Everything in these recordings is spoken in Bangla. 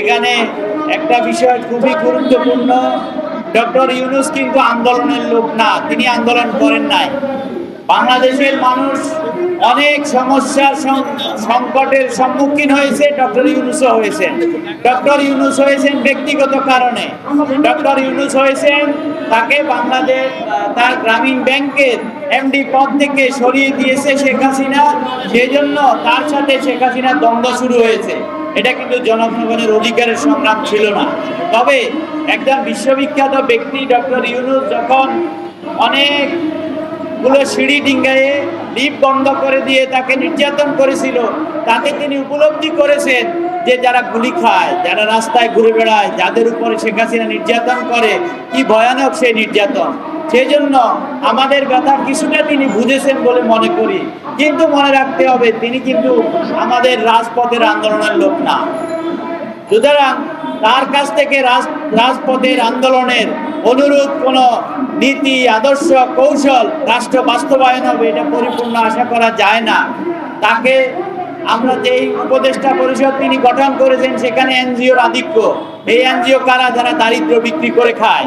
এখানে একটা বিষয় খুবই গুরুত্বপূর্ণ। ডক্টর ইউনুস কিন্তু আন্দোলনের লোক না, তিনি আন্দোলন করেন নাই। বাংলাদেশের মানুষ অনেক সমস্যার সংকটের সম্মুখীন হয়েছে, ডক্টর ইউনুসও হয়েছেন। ডক্টর ইউনুস হয়েছেন ব্যক্তিগত কারণে। ডক্টর ইউনুস হয়েছেন তাকে বাংলাদেশ, তার গ্রামীণ ব্যাংকের এমডি পদ থেকে সরিয়ে দিয়েছে শেখ হাসিনা। সেজন্য তার সাথে শেখ হাসিনার দ্বন্দ্ব শুরু হয়েছে। এটা কিন্তু জনগণের অধিকারের সংগ্রাম ছিল না। তবে একজন বিশ্ববিখ্যাত ব্যক্তি, ডক্টর ইউনুস, যখন অনেকগুলো সিঁড়ি ডিঙ্গায়ে লিফট বন্ধ করে দিয়ে তাকে নির্যাতন করেছিল তাতে তিনি উপলব্ধি করেছেন যে যারা গুলি খায়, যারা রাস্তায় ঘুরে বেড়ায়, যাদের উপরে শেখ হাসিনা নির্যাতন করে, কি ভয়ানক সেই নির্যাতন। সেই জন্য আমাদের ব্যথা কিছুটা তিনি বুঝেছেন বলে মনে করি। কিন্তু মনে রাখতে হবে, তিনি কিন্তু আমাদের রাজপথের আন্দোলনের লোক না। সুতরাং তার কাছ থেকে রাজ, রাজপথের আন্দোলনের অনুরূপ কোনো নীতি, আদর্শ, কৌশল, রাষ্ট্র বাস্তবায়ন হবে এটা পরিপূর্ণ আশা করা যায় না। তাকে আমরা যেই উপদেষ্টা পরিষদ তিনি গঠন করেছেন, সেখানে এনজিওর আধিক্য। এই এনজিও কারা? যারা দারিদ্র বিক্রি করে খায়।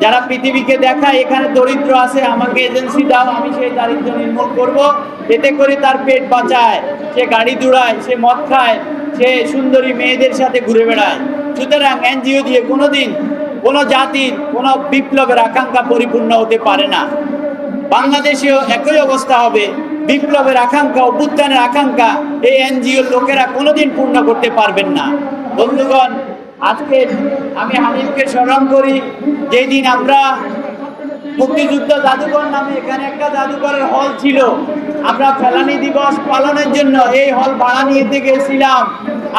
যারা পৃথিবীকে দেখায়, এখানে দরিদ্র আছে, আমাকে এজেন্সি দাও, আমি সেই দারিদ্র নির্মূল করব। এতে করে তার পেট বাঁচায়। সে গাড়ি দৌড়ায়, সে মদ খায়, সে সুন্দরী মেয়েদের সাথে ঘুরে বেড়ায়। সুতরাং এনজিও দিয়ে কোনোদিন কোনো জাতির কোনো বিপ্লবের আকাঙ্ক্ষা পরিপূর্ণ হতে পারে না। বাংলাদেশেও একই অবস্থা হবে। বিপ্লবের আকাঙ্ক্ষা, অভ্যুত্থানের আকাঙ্ক্ষা, এই এনজিওর লোকেরা কোনোদিন পূর্ণ করতে পারবেন না। বন্ধুগণ আজকে আমি হানিফকে স্মরণ করি, যেদিন আমরা মুক্তিযুদ্ধ জাদুঘর নামে এখানে একটা জাদুঘরের হল ছিল। আমরা ফেলানি দিবস পালনের জন্য এই হল ভাড়া নিতে গেছিলাম।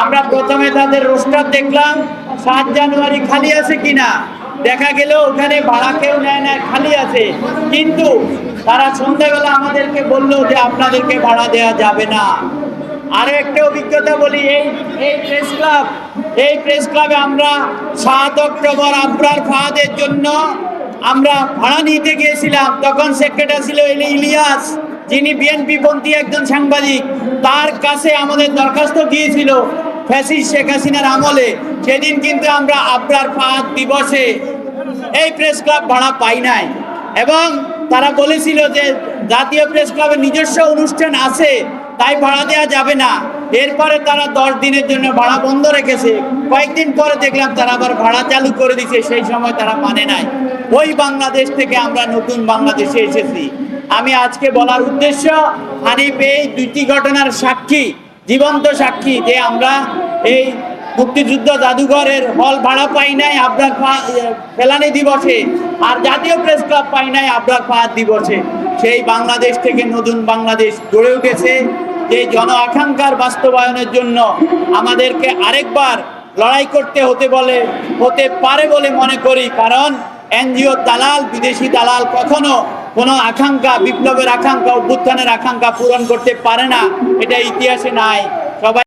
আমরা প্রথমে তাদের রোস্টার দেখলাম, সাত জানুয়ারি খালি আছে কিনা? দেখা গেল ওখানে ভাড়া কেউ নেয় না, খালি আছে। কিন্তু তারা সন্ধ্যাবেলা আমাদেরকে বলল যে আপনাদেরকে ভাড়া দেওয়া যাবে না। আরও একটা অভিজ্ঞতা বলি, এই এই প্রেস ক্লাব এই প্রেস ক্লাবে আমরা সাত অক্টোবর আবরার ফাহাদের জন্য আমরা ভাড়া নিতে গিয়েছিলাম। তখন সেক্রেটারি ছিল ইলিয়াস, যিনি বিএনপি পন্থী একজন সাংবাদিক। তার কাছে আমাদের দরখাস্ত গিয়েছিল ফ্যাসিস শেখ হাসিনার আমলে। সেদিন কিন্তু আমরা আবরার ফাহাদ দিবসে এই প্রেস ক্লাব ভাড়া পাই নাই। এবং তারা বলেছিল যে জাতীয় প্রেস ক্লাবের নিজস্ব অনুষ্ঠান আছে, তাই ভাড়া দেওয়া যাবে না। এরপরে তারা দশ দিনের জন্য ভাড়া বন্ধ রেখেছে। কয়েকদিন পরে দেখলাম তারা আবার ভাড়া চালু করে দিছে সেই সময় তারা মানে নাই। ওই বাংলাদেশ থেকে আমরা নতুন বাংলাদেশে এসেছি। আমি আজকে বলার উদ্দেশ্য, হানিফ এই দুইটি ঘটনার সাক্ষী, জীবন্ত সাক্ষী যে আমরা এই মুক্তিযুদ্ধ জাদুঘরের হল ভাড়া পাই নাই ফা- ফেলানি দিবসে, আর জাতীয় প্রেস ক্লাব পাই নাই, আবরার ফাহাদ দিবসে। সেই বাংলাদেশ থেকে নতুন বাংলাদেশ গড়ে উঠেছে। যে জন আকাঙ্ক্ষার বাস্তবায়নের জন্য আমাদেরকে আরেকবার লড়াই করতে হতে বলে, হতে পারে বলে মনে করি। কারণ এনজিও দালাল, বিদেশি দালাল কখনো কোনো আকাঙ্ক্ষা, বিপ্লবের আকাঙ্ক্ষা, অভ্যুত্থানের আকাঙ্ক্ষা পূরণ করতে পারে না। এটা ইতিহাসে নাই। সবাই